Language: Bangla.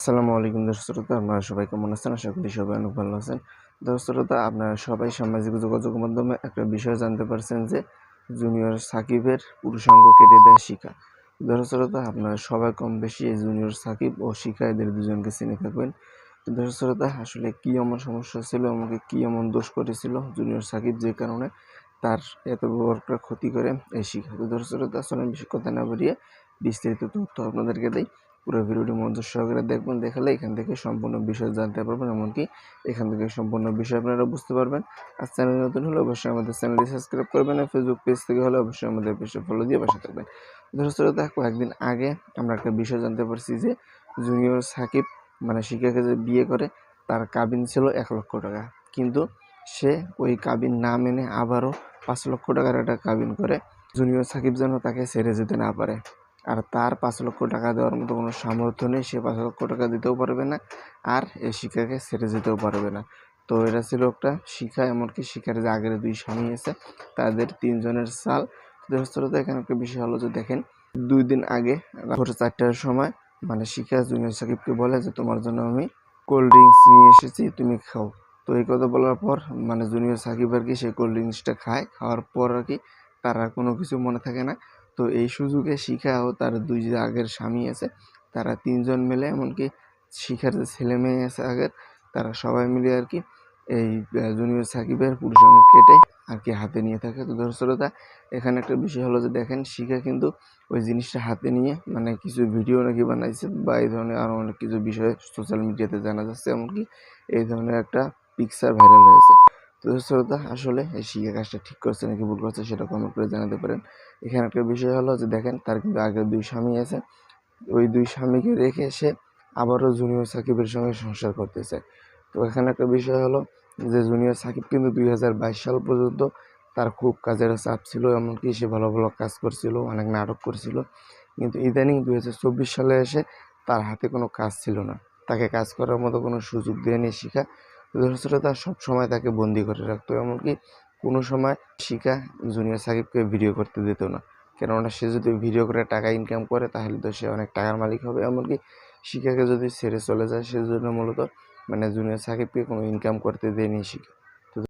আসসালামু আলাইকুম দর্শক শ্রোতা, আপনারা সবাই কেমন আছেন? আশা করি সবাই অনেক ভালো আছেন। দর্শক শ্রোতা, আপনারা সবাই সামাজিক যোগাযোগ মাধ্যমে একটা বিষয় জানতে পারছেন যে, জুনিয়র সাকিবের পুরুষাঙ্গ কেটে দেয় শিখা। দর্শক শ্রোতা, আপনারা সবাই কম বেশি এই জুনিয়র সাকিব ও শিখা এদের দুজনকে চিনে থাকবেন। দর্শক শ্রোতা, আসলে কী এমন সমস্যা ছিল, আমাকে কী এমন দোষ করেছিল জুনিয়র সাকিব যে কারণে তার এত বড় একটা ক্ষতি করে এই শিখা? তো দর্শক শ্রোতা, আসলে বেশি কথা না বাড়িয়ে বিস্তারিত তথ্য আপনাদেরকে দেয় পুরো ভিডিওটি মনোযোগ সহকারে দেখবেন, দেখালে এখান থেকে সম্পূর্ণ বিষয় জানতে পারবেন, এমনকি এখান থেকে সম্পূর্ণ বিষয় আপনারা বুঝতে পারবেন। আর চ্যানেল নতুন হলে অবশ্যই আমাদের চ্যানেলটি সাবস্ক্রাইব করবেন আর ফেসবুক পেজ থেকে হলে অবশ্যই আমাদের পেজে ফলো দিয়ে পাশে থাকবেন। দর্শক কয়েকদিন আগে আমরা একটা বিষয় জানতে পারছি যে জুনিয়র সাকিব মানে শিখাকে যে বিয়ে করে, তার কাবিন ছিল এক লক্ষ টাকা। কিন্তু সে ওই কাবিন না মেনে আবারও পাঁচ লক্ষ টাকার একটা কাবিন করে জুনিয়র সাকিব যেন তাকে ছেড়ে যেতে না পারে। আর তার পাঁচ লক্ষ টাকা দেওয়ার মতো কোনো সামর্থ্য নেই, সে পাঁচ লক্ষ টাকা দিতেও পারবে না আর এই শিখাকে ছেড়ে যেতেও পারবে না। তো এটা ছিল একটা শিখা এমনকি শিখার যে আগের দুই স্বামী আছে, তাদের তিনজনের সাল। দোস্তরতা এখানে একটা বিষয় হলো যে দেখেন, দুই দিন আগে ভোর চারটার সময় মানে শিখা জুনিয়র সাকিবকে বলে যে, তোমার জন্য আমি কোল্ড ড্রিঙ্কস নিয়ে এসেছি, তুমি খাও। তো এই কথা বলার পর মানে জুনিয়র সাকিব আর কি সেই কোল্ড ড্রিঙ্কসটা খায়, খাওয়ার পর আর কি তারা কোনো কিছু মনে থাকে না। তো এই সুযোগে শিখা ও তার দুই যে আগের স্বামী আছে, তারা তিনজন মিলে এমনকি শিখার যে ছেলে মেয়ে আছে আগের, তারা সবাই মিলে আর কি এই জুনিয়র সাকিবের পুরুষাঙ্গ কেটে আর কি হাতে নিয়ে থাকে। তো দর্শকতা এখানে একটা বিষয় হলো যে দেখেন, শিখা কিন্তু ওই জিনিসটা হাতে নিয়ে মানে কিছু ভিডিও নাকি বানাইছে বা এই ধরনের আরও অনেক কিছু বিষয় সোশ্যাল মিডিয়াতে জানা যাচ্ছে, এমনকি এই ধরনের একটা পিকচার ভাইরাল হয়েছে। তো শ্রোতা, আসলে এই শিখা কাজটা ঠিক করছে নাকি ভুল করছে সেটা কমেন্ট করে জানাতে পারেন। এখানে একটা বিষয় হলো যে দেখেন, তার কিন্তু আগের দুই স্বামী আছে। ওই দুই স্বামীকে রেখে সে আবারও জুনিয়র সাকিবের সঙ্গে সংসার করতে চায় তো এখানে একটা বিষয় হলো যে জুনিয়র সাকিব কিন্তু দুই হাজার বাইশ সাল পর্যন্ত তার খুব কাজের চাপ ছিল, এমনকি সে ভালো ভালো কাজ করছিল, অনেক নাটক করছিল। কিন্তু ইদানিং দুই হাজার চব্বিশ সালে এসে তার হাতে কোনো কাজ ছিল না। তাকে কাজ করার মতো কোনো সুযোগ দেয়নি শিখা। তার সবসময় তাকে বন্দি করে রাখতো, এমনকি কোনো সময় শিকা জুনিয়র সাকিবকে ভিডিও করতে দিত না। কেননা সে যদি ভিডিও করে টাকা ইনকাম করে, তাহলে তো সে অনেক টাকার মালিক হবে। এমনকি শিকাকে যদি ছেড়ে চলে যায় সেজন্য মূলত মানে জুনিয়র সাকিবকে কোনো ইনকাম করতে দেয়নি শিখা